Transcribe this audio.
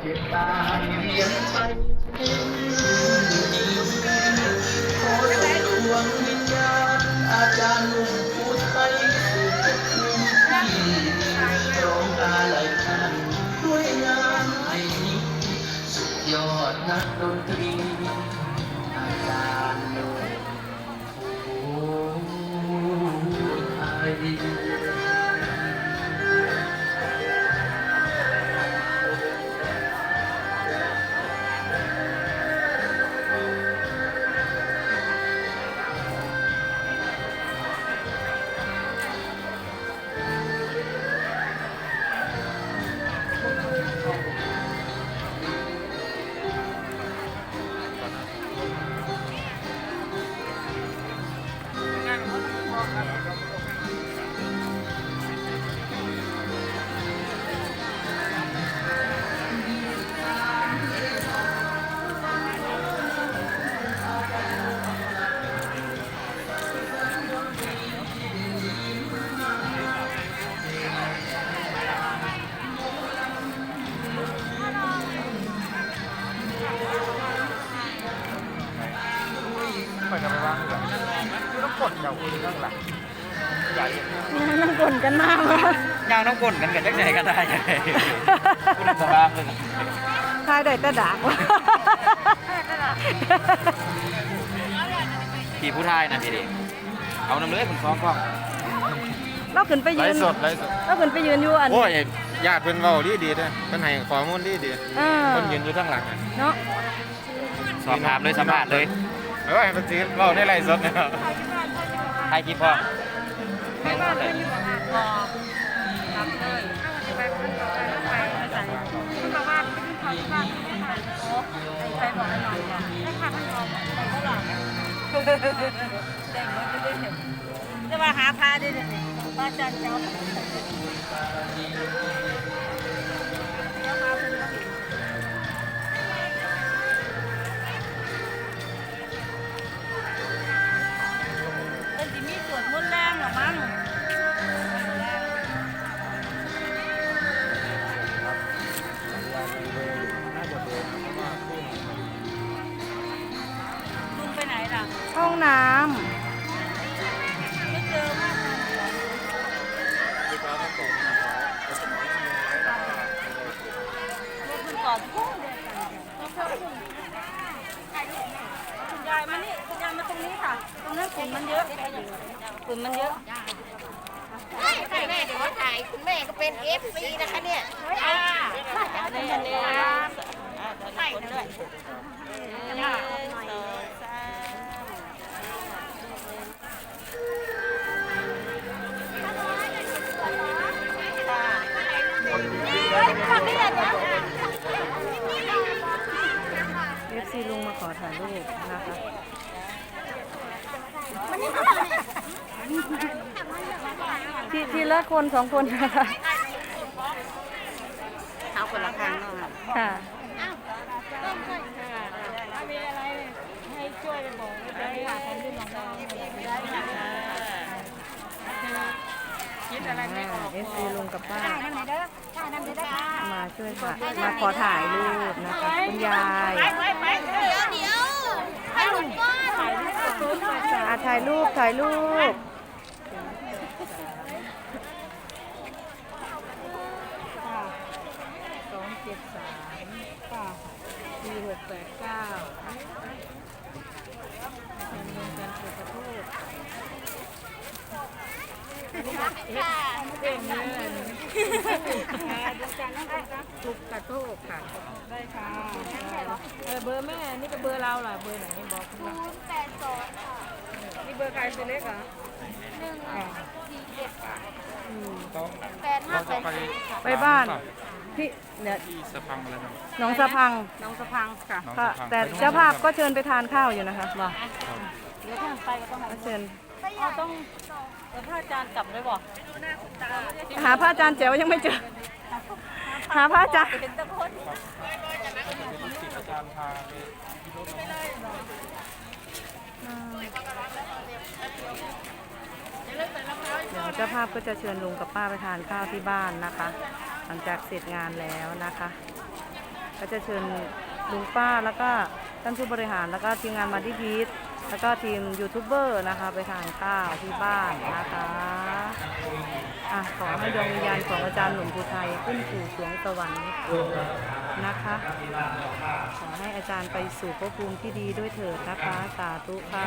เจ็บตายเวียนไป กดเดี๋ยวคุณข้างหลังใหญ่นั่งกลนกันมากเลยย่างต้องกดกันกับจักไหนก็ได้คุณสบายเลยทายได้แต่ดากวะพี่ผู้ทายนะพี่เด็กเอาน้ำเลือดคุณฟ้องกล้องเราขึ้นไปไลยืนฟ์สดไลฟ์สดเราขึ้นไปยืนอยู่อัน โอ้ยญาติเพิ่นเว้าดีดีๆเด้อเพิ่นให้ข้อมูลดีดีเออ เพิ่นยืนอยู่ข้างหลังอะเนาะสอบถามเลยสัมภาษณ์เลย เอ้ยเพิ่นสิเว้าในไลฟ์สดนะ ใครคิดพ่อไม่ว่าจะอยู่ประมาณรอครับเลยไปมันต่อไปแล้วไปใส่คุณบอกว่าคุณเขาที่บ้านไม่มาโอ้ใครบอกให้นอนก่อนให้พามันนอนไปเท่าไหร่เด็กมันไม่ได้เห็นจะมาหาพาได้เลยป้าจันเจ้าเดี๋ยวมาเพิ่นเป็น คุณยายมานี่คุณยายมาตรงนี้ค่ะ ตรงนั้นฝุ่นมันเยอะฝุ่นมันเยอะใช่แม่เดี๋ยวว่าถ่ายคุณแม่ก็เป็นเอฟซีนะคะเนี่ยนี่นี่ใส่ด้วย ซีลุงมาขอถ่ายรูปนะคะทีทีละคนสองคนนะคะ เอาคนละครั้งเนาะ ค่ะ คิดอะไรไม่ออกเอฟซีลุงกับป้านั่นไหนเด้อถ่ายนั่นเด้อค่ะมาช่วยค่ะมาขอถ่ายรูปนะคะคุณยายไปไปเดี๋ยวเดี๋ยวให้หลวงพ่อถ่ายรูปอะถ่ายรูปถ่ายรูปสองเจ็ดสามสี่หกแปดเก้าเป็นรวมกันสุข ทูตเก่งเลยลูกกระโทกค่ะ ได้ค่ะเออเบอร์แม่ นี่ก็เบอร์เราล่ะเบอร์ไหนบอกคุณล่ะแปดสองค่ะนี่เบอร์ใครตัวเล็กเหรอหนึ่งสี่เจ็ดอืมแปดห้าแปดสี่ไปบ้านพี่เนี่ยที่สะพังอะไรนะหน้องสะพังหน้องสะพังค่ะหนองค่ะสะพังแต่เจ้าภาพก็เชิญไปทานข้าวอยู่นะคะบอกเดี๋ยวถ้าไปก็ต้องก็เชิญ เอาต้องเดี๋ยวพระอาจารย์กลับด้วยบอกหาพระอาจารย์แจ๋วยังไม่เจอ หาพระอาจารย์เป็นตะคนอาจารย์พาไปเดี๋ยวเจ้าภาพก็จะเชิญลุงกับป้าไปทานข้าวที่บ้านนะคะ หลังจากเสร็จงานแล้วนะคะ ก็จะเชิญลุงป้าแล้วก็ ท่านผู้บริหารแล้วก็ทีมงานมาที่พีทแล้วก็ทีมยูทูบเบอร์นะคะ ไปทานข้าวที่บ้านนะคะอะขอให้ดวงวิญญาณของอาจารย์หนุ่มภูไทยขึ้นสู่สวงสวรรค์นะคะ ขอให้อาจารย์ไปสู่ภพภูมิที่ดีด้วยเถิดนะคะ สาธุค่ะ